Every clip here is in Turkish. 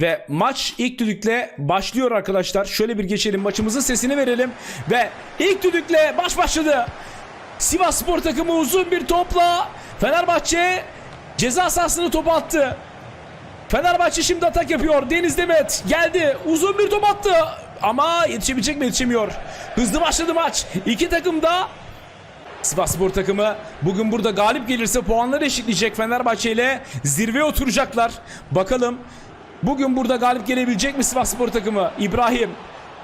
Ve maç ilk düdükle başlıyor arkadaşlar. Şöyle bir geçelim maçımızın sesini verelim. Ve ilk düdükle baş başladı. Sivas Spor takımı uzun bir topla Fenerbahçe ceza sahasını topu attı. Fenerbahçe şimdi atak yapıyor. Deniz Demet geldi. Uzun bir top attı. Ama yetişebilecek mi yetişemiyor. Hızlı başladı maç. İki takım da Sivas Spor takımı bugün burada galip gelirse puanları eşitleyecek Fenerbahçe ile zirveye oturacaklar. Bakalım bugün burada galip gelebilecek mi Sivas Spor takımı? İbrahim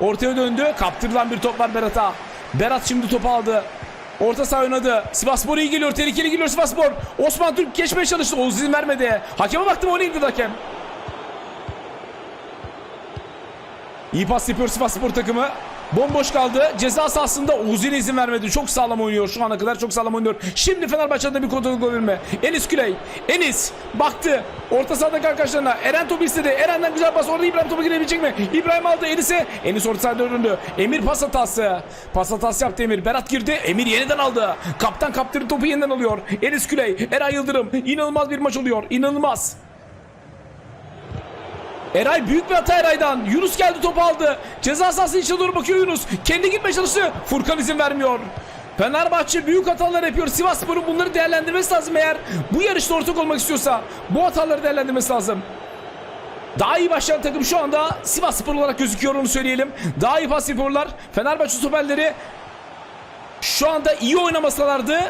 ortaya döndü. Kaptırılan bir top var Berat'a. Berat şimdi topu aldı. Orta saha oynadı. Sivasspor iyi geliyor. Tehlikeli geliyor Sivasspor. Osman Türk geçmeye çalıştı. Oğuz izin vermedi. Hakeme baktım o neydi hakem. İyi pas yapıyor Sivasspor takımı. Bomboş kaldı. Ceza sahasında Oğuz'un izin vermedi. Çok sağlam oynuyor şu ana kadar. Çok sağlam oynuyor. Şimdi Fenerbahçe'de bir kontrol verme. Enis Küley. Enis baktı. Orta sahadaki arkadaşlarına. Eren topu istedi. Eren'den güzel pas. Orada İbrahim topu girebilecek mi? İbrahim aldı Enis'e. Enis orta sahada döndü. Emir pas hatası. Pas hatası yaptı Emir. Berat girdi. Emir yeniden aldı. Kaptan kaptırdı topu yeniden alıyor. Enis Küley. Eray Yıldırım. İnanılmaz bir maç oluyor. İnanılmaz. Eray büyük bir hata Eray'dan. Yunus geldi topu aldı. Ceza sahası içine doğru bakıyor Yunus. Kendi gitmeye çalıştı. Furkan izin vermiyor. Fenerbahçe büyük hatalar yapıyor. Sivasspor'un bunları değerlendirmesi lazım eğer bu yarışta ortak olmak istiyorsa. Bu hataları değerlendirmesi lazım. Daha iyi başlayan takım şu anda Sivasspor olarak gözüküyor onu söyleyelim. Daha iyi pas yapıyorlar. Fenerbahçe stoperleri şu anda iyi oynamasalardı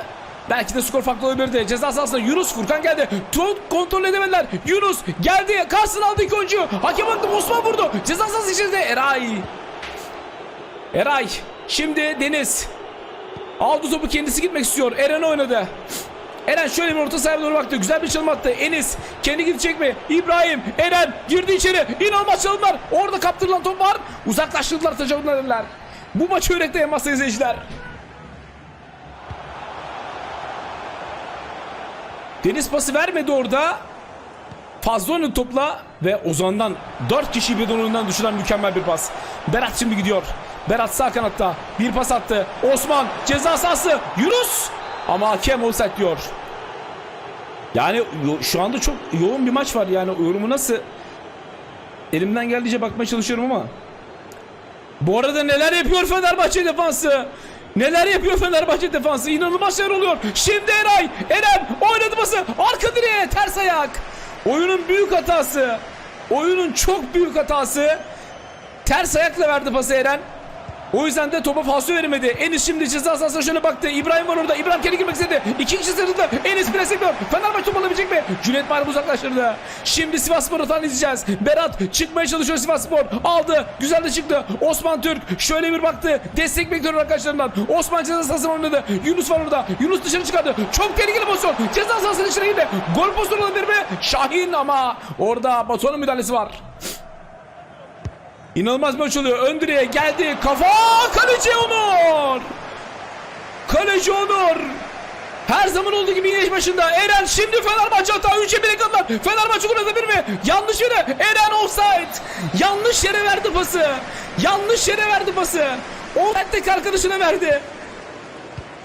belki de skor farklı olabilirdi. Ceza sahasında Yunus Furkan geldi. Tut kontrol edemediler. Yunus geldi. Karşısına aldı iki oyuncu. Hakem baktı Osman vurdu. Ceza sahası içinde Eray. Eray. Şimdi Deniz. Aldı topu kendisi gitmek istiyor. Eren oynadı. Eren şöyle bir orta sahaya doğru baktı. Güzel bir çalım attı. Enis kendi gidecek mi? İbrahim, Eren girdi içeri. İnanılmaz çalımlar. Orada kaptırılan top var. Uzaklaştırdılar tecavüzlerler. Bu maçı öğretti en izleyiciler. Deniz pası vermedi orada. Fazlon'un topla ve Ozan'dan 4 kişi birden oyundan düşüren mükemmel bir pas. Berat şimdi gidiyor. Berat sağ kanatta bir pas attı. Osman ceza sahası. Yunus ama hakem offside diyor. Yani şu anda çok yoğun bir maç var. Yani yorumu nasıl elimden geldiğince bakmaya çalışıyorum ama bu arada neler yapıyor Fenerbahçe defansı? Neler yapıyor Fenerbahçe defansı? İnanılmaz şeyler oluyor. Şimdi Eray. Eren oynadı pası. Arka direğe ters ayak. Oyunun büyük hatası. Oyunun çok büyük hatası. Ters ayakla verdi pası Eren. O yüzden de topa falso veremedi. Enis şimdi ceza sahasına şöyle baktı. İbrahim var orada. İbrahim kendi girmek istedi. İki kişi sırtında. Enis pres ediyor. Fenerbahçe top alabilecek mi? Cüneyt Bayram uzaklaştırdı. Şimdi Sivas Spor'u izleyeceğiz. Berat çıkmaya çalışıyor Sivas Spor. Aldı. Güzel de çıktı. Osman Türk şöyle bir baktı. Destek bekliyor arkadaşlarından. Osman ceza sahasına oynadı. Yunus var orada. Yunus dışarı çıkardı. Çok tehlikeli pozisyon. Ceza sahasının içine girdi. Gol pozisyonu olabilir mi? Şahin ama orada Batuhan'ın müdahalesi var. İnanılmaz maç oluyor. Ön direğe geldi. Kafa kaleci Onur. Kaleci Onur. Her zaman olduğu gibi yine başında. Eren şimdi Fenerbahçe hata. 3'e 1'e kadar. Fenerbahçe gol atabilir mi? Yanlış yere. Eren offside. Yanlış yere verdi pası. Yanlış yere verdi pası. Offside'deki arkadaşına verdi.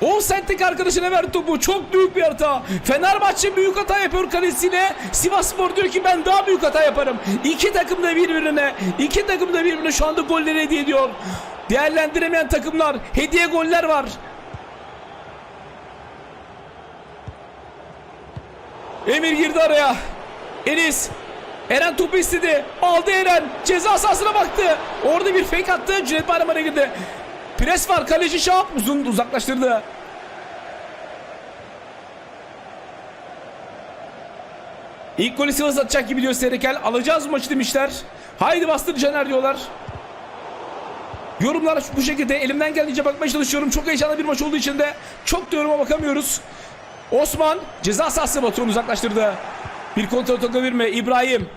Offside'deki arkadaşına verdi topu. Çok büyük bir hata. Fenerbahçe büyük hata yapıyor kalesiyle. Sivasspor diyor ki ben daha büyük hata yaparım. İki takım da birbirine, iki takım da birbirine şu anda golleri hediye ediyor. Değerlendiremeyen takımlar, hediye goller var. Emir girdi araya. Enis. Eren topu istedi. Aldı Eren. Ceza sahasına baktı. Orada bir fake attı. Cüneyt Bayram'a girdi. Pres var. Kaleci Şahap uzun uzaklaştırdı. İlk golü Sivas atacak gibi diyor Serekel. Alacağız maçı demişler. Haydi bastır Caner diyorlar. Yorumlar bu şekilde elimden geldiğince bakmaya çalışıyorum. Çok heyecanlı bir maç olduğu için de çok da yoruma bakamıyoruz. Osman ceza sahası Batuhan uzaklaştırdı. Bir kontrol takabilir mi? İbrahim.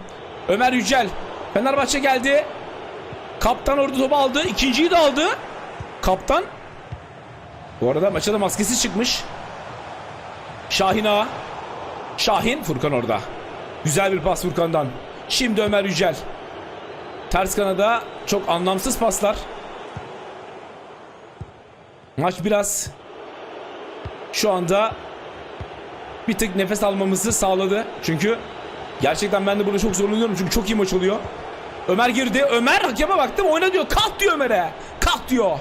Ömer Yücel. Fenerbahçe geldi. Kaptan orada topu aldı. İkinciyi de aldı. Kaptan. Bu arada maça da maskesi çıkmış. Şahin Ağa. Şahin. Furkan orada. Güzel bir pas Furkan'dan. Şimdi Ömer Yücel. Ters kanada çok anlamsız paslar. Maç biraz şu anda bir tık nefes almamızı sağladı. Çünkü Gerçekten ben de burada çok zorlanıyorum çünkü çok iyi maç oluyor. Ömer girdi. Ömer hakeme baktım oyna diyor. Kalk diyor Ömer'e. Kalk diyor.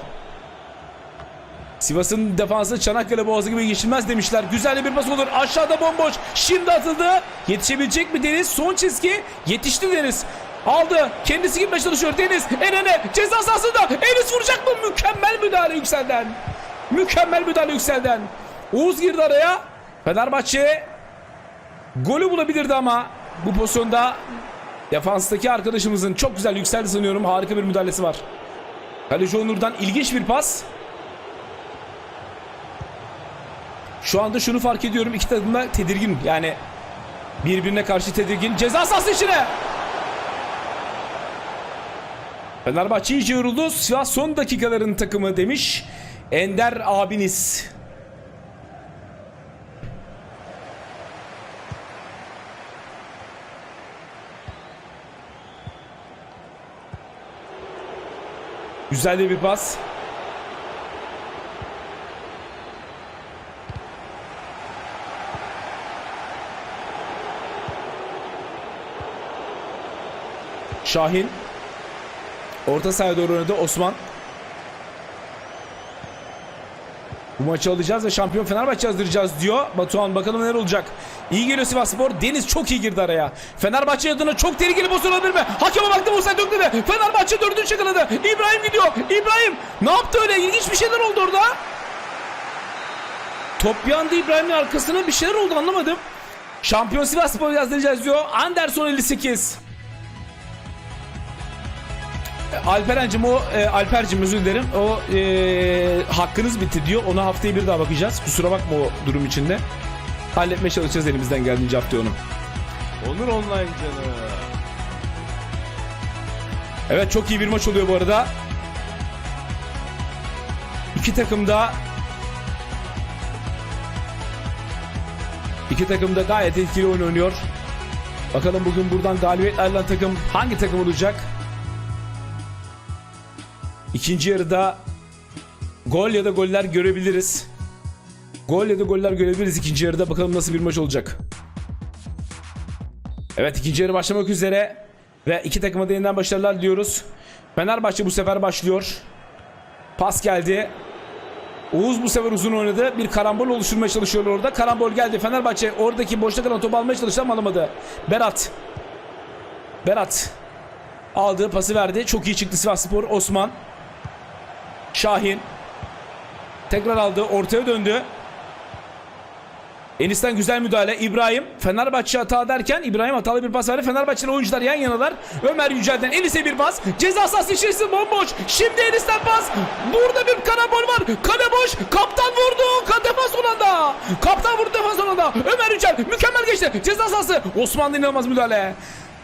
Sivas'ın defansı Çanakkale Boğazı gibi geçilmez demişler. Güzel bir pas olur. Aşağıda bomboş. Şimdi atıldı. Yetişebilecek mi Deniz? Son çizgi. Yetişti Deniz. Aldı. Kendisi gitmeye çalışıyor Deniz. En öne. Ceza sahasında. Enis vuracak mı? Mükemmel müdahale Yüksel'den. Mükemmel müdahale Yüksel'den. Oğuz girdi araya. Fenerbahçe golü bulabilirdi ama bu pozisyonda defanstaki arkadaşımızın çok güzel yükseldi sanıyorum. Harika bir müdahalesi var. Kaleci Onur'dan ilginç bir pas. Şu anda şunu fark ediyorum. iki takım da tedirgin. Yani birbirine karşı tedirgin. Ceza sahası içine. Fenerbahçe iyice yoruldu. Sivas son dakikaların takımı demiş. Ender abiniz. Güzel bir pas. Şahin. Orta sahaya doğru oynadı Osman. Bu maçı alacağız ve şampiyon Fenerbahçe yazdıracağız diyor. Batuhan bakalım neler olacak. İyi geliyor Sivasspor. Deniz çok iyi girdi araya. Fenerbahçe adına çok tehlikeli pozisyon olabilir mi? Hakeme baktı Musa döktü. Fenerbahçe dördüncü yakaladı. İbrahim gidiyor. İbrahim ne yaptı öyle? İlginç bir şeyler oldu orada. Top yandı İbrahim'in arkasına bir şeyler oldu anlamadım. Şampiyon Sivasspor yazdıracağız diyor. Anderson 58. Alperen'cim o e, Alper'cim özür dilerim. O e, hakkınız bitti diyor. Ona haftaya bir daha bakacağız. Kusura bakma o durum içinde. Halletmeye çalışacağız elimizden geldiğince haftaya onu. Onur Online canı. Evet çok iyi bir maç oluyor bu arada. İki takım da İki takım da gayet etkili oyun oynuyor. Bakalım bugün buradan galibiyet ayrılan takım hangi takım olacak? İkinci yarıda gol ya da goller görebiliriz. Gol ya da goller görebiliriz ikinci yarıda. Bakalım nasıl bir maç olacak. Evet ikinci yarı başlamak üzere. Ve iki takıma da yeniden başarılar diliyoruz. Fenerbahçe bu sefer başlıyor. Pas geldi. Oğuz bu sefer uzun oynadı. Bir karambol oluşturmaya çalışıyor orada. Karambol geldi. Fenerbahçe oradaki boşta kalan topu almaya çalıştı ama alamadı. Berat. Berat. Aldığı pası verdi. Çok iyi çıktı Sivasspor. Osman. Şahin. Tekrar aldı. Ortaya döndü. Enis'ten güzel müdahale. İbrahim. Fenerbahçe hata derken İbrahim hatalı bir pas verdi. Fenerbahçe'nin oyuncular yan yanalar. Ömer Yücel'den Enis'e bir pas. Ceza sahası içerisi bomboş. Şimdi Enis'ten pas. Burada bir karambol var. Kale boş. Kaptan vurdu. Defans son anda. Kaptan vurdu defans son. Ömer Yücel mükemmel geçti. Ceza sahası. Osman'da inanılmaz müdahale.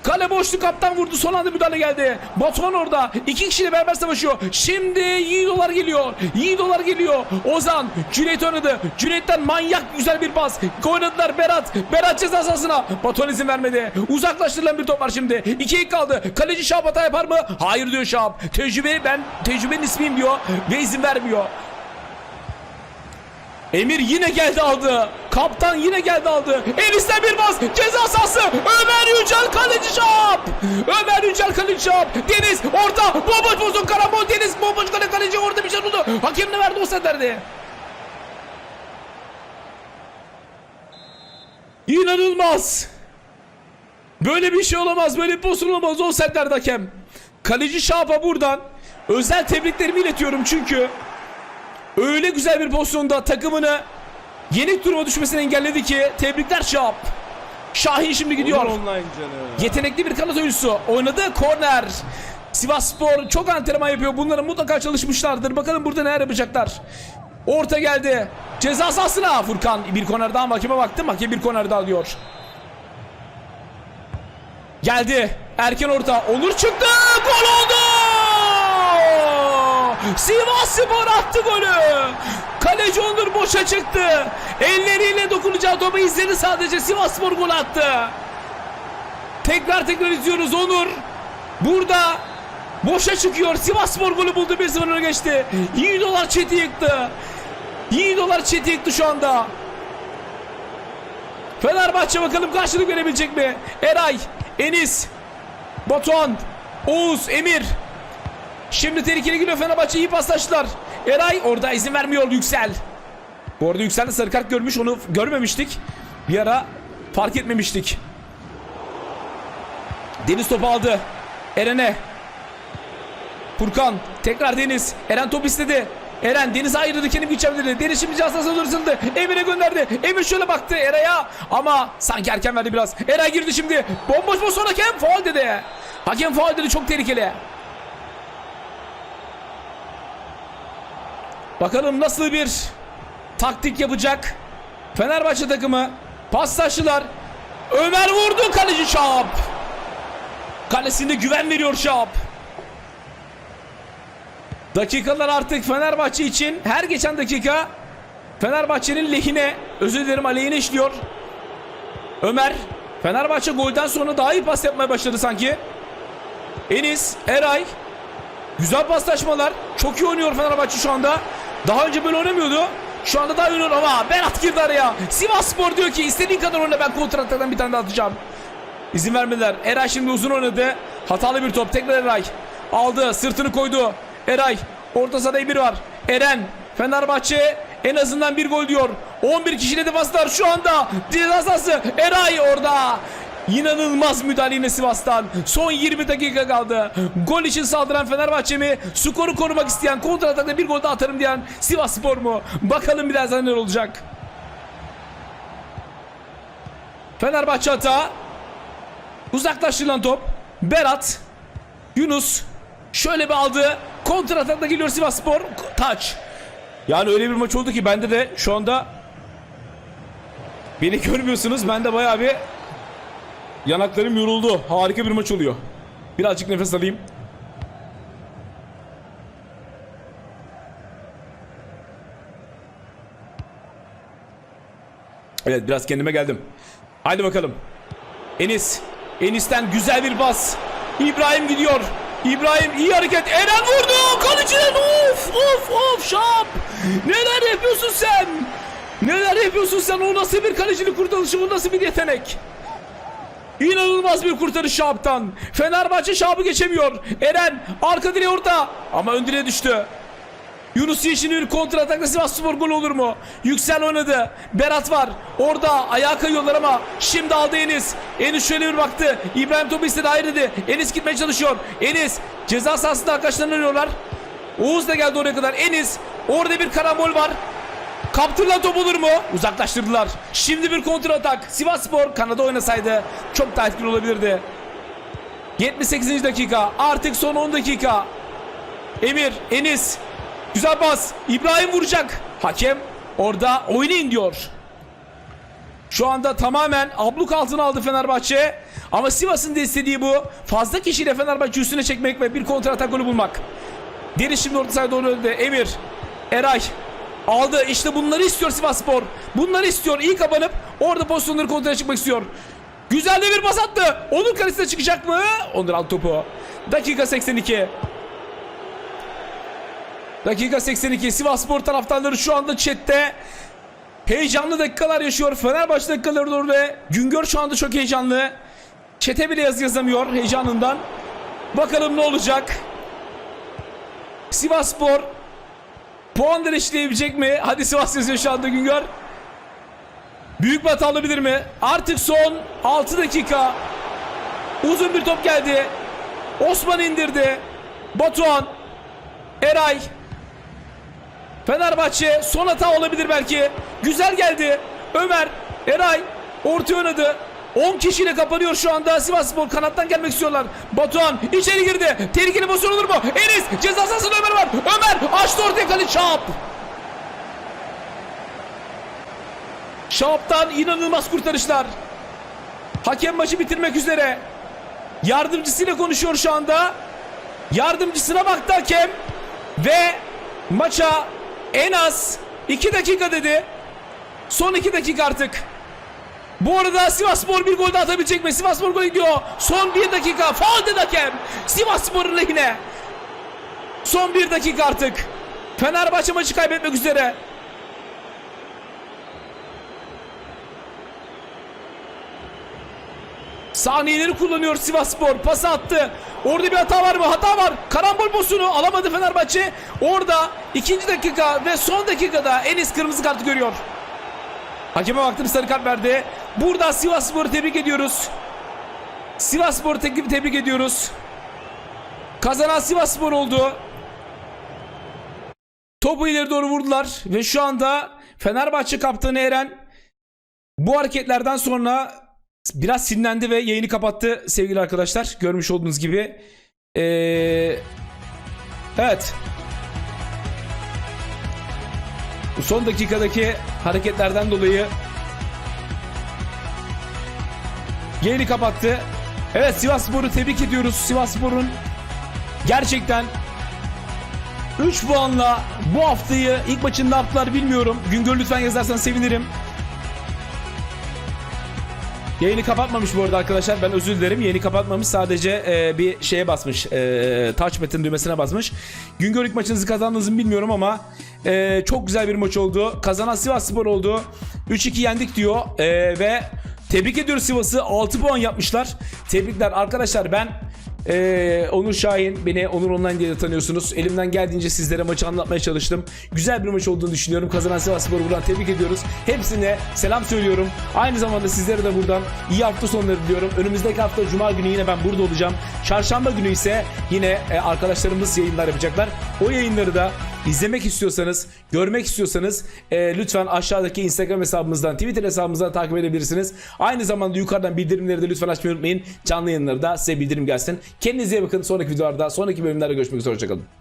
Kale boştu kaptan vurdu son anda müdahale geldi. Batuhan orada. iki kişiyle beraber savaşıyor. Şimdi Yiğidolar geliyor. Yiğidolar geliyor. Ozan Cüneyt oynadı. Cüneyt'ten manyak güzel bir pas. Oynadılar Berat. Berat ceza sahasına. Batuhan izin vermedi. Uzaklaştırılan bir top var şimdi. 2 kaldı. Kaleci Şahap hata yapar mı? Hayır diyor Şahap. Tecrübe ben tecrübenin ismiyim diyor. Ve izin vermiyor. Emir yine geldi aldı. Kaptan yine geldi aldı. Elis'ten bir bas. Ceza sahası. Ömer Yücel kaleci şap. Ömer Yücel kaleci şap. Deniz orta. Bomboş pozisyon karambol. Deniz bomboş kale kaleci orada bir şey oldu. Hakem ne verdi o senderde. İnanılmaz. Böyle bir şey olamaz. Böyle bir pozisyon olamaz. O senderde hakem. Kaleci Şap'a buradan özel tebriklerimi iletiyorum çünkü öyle güzel bir pozisyonda takımını yenik duruma düşmesini engelledi ki tebrikler Şahap. Şahin şimdi gidiyor. Yetenekli bir kanat oyuncusu. Oynadı korner. Sivas Spor çok antrenman yapıyor. Bunların mutlaka çalışmışlardır. Bakalım burada neler yapacaklar. Orta geldi. Ceza sahasına Furkan. Bir korner daha hakeme baktım. Hakem bir korner daha alıyor. Geldi. Erken orta. Onur çıktı. Gol oldu. Sivas Spor attı golü. Kaleci Onur boşa çıktı. Elleriyle dokunacağı topu izledi sadece. Sivas Spor gol attı. Tekrar tekrar izliyoruz Onur. Burada boşa çıkıyor. Sivas Spor golü buldu 1-0 öne geçti. Yiğidolar çeti yıktı. Yiğidolar çeti yıktı şu anda. Fenerbahçe bakalım karşılık verebilecek mi? Eray, Enis, Batuhan, Oğuz, Emir. Şimdi tehlikeli giriyor Fenerbahçe iyi paslaştılar. Eray orada izin vermiyor Yüksel. Bu arada Yüksel de sarı kart görmüş onu görmemiştik. Bir ara fark etmemiştik. Deniz topu aldı. Eren'e. Furkan tekrar Deniz. Eren top istedi. Eren Deniz ayrıldı kendini geçebilirdi. Deniz şimdi cihazına doğru Emir'e gönderdi. Emir şöyle baktı Eray'a ama sanki erken verdi biraz. Eray girdi şimdi. Bomboş boş sonra hakem faul dedi. Hakem faul dedi çok tehlikeli. Bakalım nasıl bir taktik yapacak. Fenerbahçe takımı paslaştılar. Ömer vurdu kaleci Şahap. Kalesinde güven veriyor Şahap. Dakikalar artık Fenerbahçe için her geçen dakika Fenerbahçe'nin lehine özür dilerim aleyhine işliyor. Ömer Fenerbahçe golden sonra daha iyi pas yapmaya başladı sanki. Enis, Eray Güzel paslaşmalar. Çok iyi oynuyor Fenerbahçe şu anda. Daha önce böyle oynamıyordu. Şu anda daha oynuyor ama Berat girdi araya. Sivas Spor diyor ki istediğin kadar oyna ben kontratlardan bir tane daha atacağım. İzin vermediler. Eray şimdi uzun oynadı. Hatalı bir top. Tekrar Eray. Aldı. Sırtını koydu. Eray. Orta sahada Emir var. Eren. Fenerbahçe en azından bir gol diyor. 11 kişiyle defanslar şu anda. Ceza sahası. Eray orada. İnanılmaz müdahale yine Sivas'tan. Son 20 dakika kaldı. Gol için saldıran Fenerbahçe mi? Skoru korumak isteyen kontratakta bir gol daha atarım diyen Sivas Spor mu? Bakalım birazdan neler olacak. Fenerbahçe hata. Uzaklaştırılan top. Berat. Yunus. Şöyle bir aldı. Kontratakta geliyor Sivas Spor. Taç. Yani öyle bir maç oldu ki bende de şu anda beni görmüyorsunuz. Ben de bayağı bir yanaklarım yoruldu. Harika bir maç oluyor. Birazcık nefes alayım. Evet biraz kendime geldim. Haydi bakalım. Enis. Enis'ten güzel bir bas. İbrahim gidiyor. İbrahim iyi hareket. Eren vurdu. Kaleciden of of of şap. Neler yapıyorsun sen? Neler yapıyorsun sen? O nasıl bir kalecilik kurtarışı? O nasıl bir yetenek? İnanılmaz bir kurtarış Şahab'tan. Fenerbahçe Şahab'ı geçemiyor. Eren arka direğe orta. Ama ön direğe düştü. Yunus Yeşil'in kontra atakla Sivas Spor gol olur mu? Yüksel oynadı. Berat var. Orada ayağa kayıyorlar ama şimdi aldı Enis. Enis şöyle bir baktı. İbrahim topu istedi ayrıldı. Enis gitmeye çalışıyor. Enis ceza sahasında arkadaşlarını arıyorlar. Oğuz da geldi oraya kadar. Enis orada bir karambol var. Kaptırılan top olur mu? Uzaklaştırdılar. Şimdi bir kontra atak. Sivas Spor kanada oynasaydı çok daha etkili olabilirdi. 78. dakika. Artık son 10 dakika. Emir, Enis. Güzel pas. İbrahim vuracak. Hakem orada oynayın diyor. Şu anda tamamen abluk altına aldı Fenerbahçe. Ama Sivas'ın da istediği bu. Fazla kişiyle Fenerbahçe üstüne çekmek ve bir kontra atak golü bulmak. Deniz şimdi orta sahaya doğru öldü. Emir, Eray aldı. İşte bunları istiyor Sivasspor. Bunları istiyor. İyi kapanıp orada pozisyonları kontrole çıkmak istiyor. Güzel de bir pas attı. Onur kalesine çıkacak mı? Onur al topu. Dakika 82. Dakika 82. Sivasspor taraftarları şu anda chatte heyecanlı dakikalar yaşıyor. Fenerbahçe dakikaları doğru ve Güngör şu anda çok heyecanlı. Çete bile yazı yazamıyor heyecanından. Bakalım ne olacak? Sivasspor puanları işleyebilecek mi? Hadi Sivas yazıyor şu anda Güngör. Büyük bir hata olabilir mi? Artık son 6 dakika. Uzun bir top geldi. Osman indirdi. Batuhan. Eray. Fenerbahçe son hata olabilir belki. Güzel geldi. Ömer. Eray. Orta oynadı. 10 kişiyle kapanıyor şu anda Sivasspor kanattan gelmek istiyorlar. Batuhan içeri girdi. Tehlikeli pozisyon olur mu? Enis ceza sahasında Ömer var. Ömer açtı ortaya kale Şahap. Şahap'tan inanılmaz kurtarışlar. Hakem maçı bitirmek üzere. Yardımcısıyla konuşuyor şu anda. Yardımcısına baktı hakem. Ve maça en az 2 dakika dedi. Son 2 dakika artık. Bu arada Sivasspor bir gol daha atabilecek mi? Sivasspor gol gidiyor. Son bir dakika. Faul dedi hakem. Sivasspor'un lehine. Son bir dakika artık. Fenerbahçe maçı kaybetmek üzere. Saniyeleri kullanıyor Sivasspor. Pas attı. Orada bir hata var mı? Hata var. Karambol pozisyonu alamadı Fenerbahçe. Orada ikinci dakika ve son dakikada Enis kırmızı kartı görüyor. Hakeme baktım sarı kart verdi. Burada Sivasspor'u tebrik ediyoruz. Sivasspor'u te- tebrik ediyoruz. Kazanan Sivasspor oldu. Topu ileri doğru vurdular ve şu anda Fenerbahçe kaptanı Eren bu hareketlerden sonra biraz sinirlendi ve yayını kapattı sevgili arkadaşlar. Görmüş olduğunuz gibi. Ee, evet. Bu son dakikadaki hareketlerden dolayı yayını kapattı. Evet Sivasspor'u tebrik ediyoruz. Sivasspor'un gerçekten 3 puanla bu haftayı ilk maçında yaptılar bilmiyorum. Güngör lütfen yazarsan sevinirim. Yayını kapatmamış bu arada arkadaşlar. Ben özür dilerim. Yayını kapatmamış. Sadece e, bir şeye basmış. E, touch button düğmesine basmış. Güngör ilk maçınızı kazandınız mı bilmiyorum ama e, çok güzel bir maç oldu. Kazanan Sivas Spor oldu. 3-2 yendik diyor. E, ve tebrik ediyoruz Sivas'ı. 6 puan yapmışlar. Tebrikler arkadaşlar ben ee, Onur Şahin beni Onur Online diye de tanıyorsunuz. Elimden geldiğince sizlere maçı anlatmaya çalıştım. Güzel bir maç olduğunu düşünüyorum. Kazanan Sivasspor'u buradan tebrik ediyoruz. Hepsine selam söylüyorum. Aynı zamanda sizlere de buradan iyi hafta sonları diliyorum. Önümüzdeki hafta Cuma günü yine ben burada olacağım. Çarşamba günü ise yine e, arkadaşlarımız yayınlar yapacaklar. O yayınları da izlemek istiyorsanız, görmek istiyorsanız e, lütfen aşağıdaki Instagram hesabımızdan, Twitter hesabımızdan takip edebilirsiniz. Aynı zamanda yukarıdan bildirimleri de lütfen açmayı unutmayın. Canlı yayınları da size bildirim gelsin. Kendinize iyi bakın. Sonraki videolarda, sonraki bölümlerde görüşmek üzere. Hoşçakalın.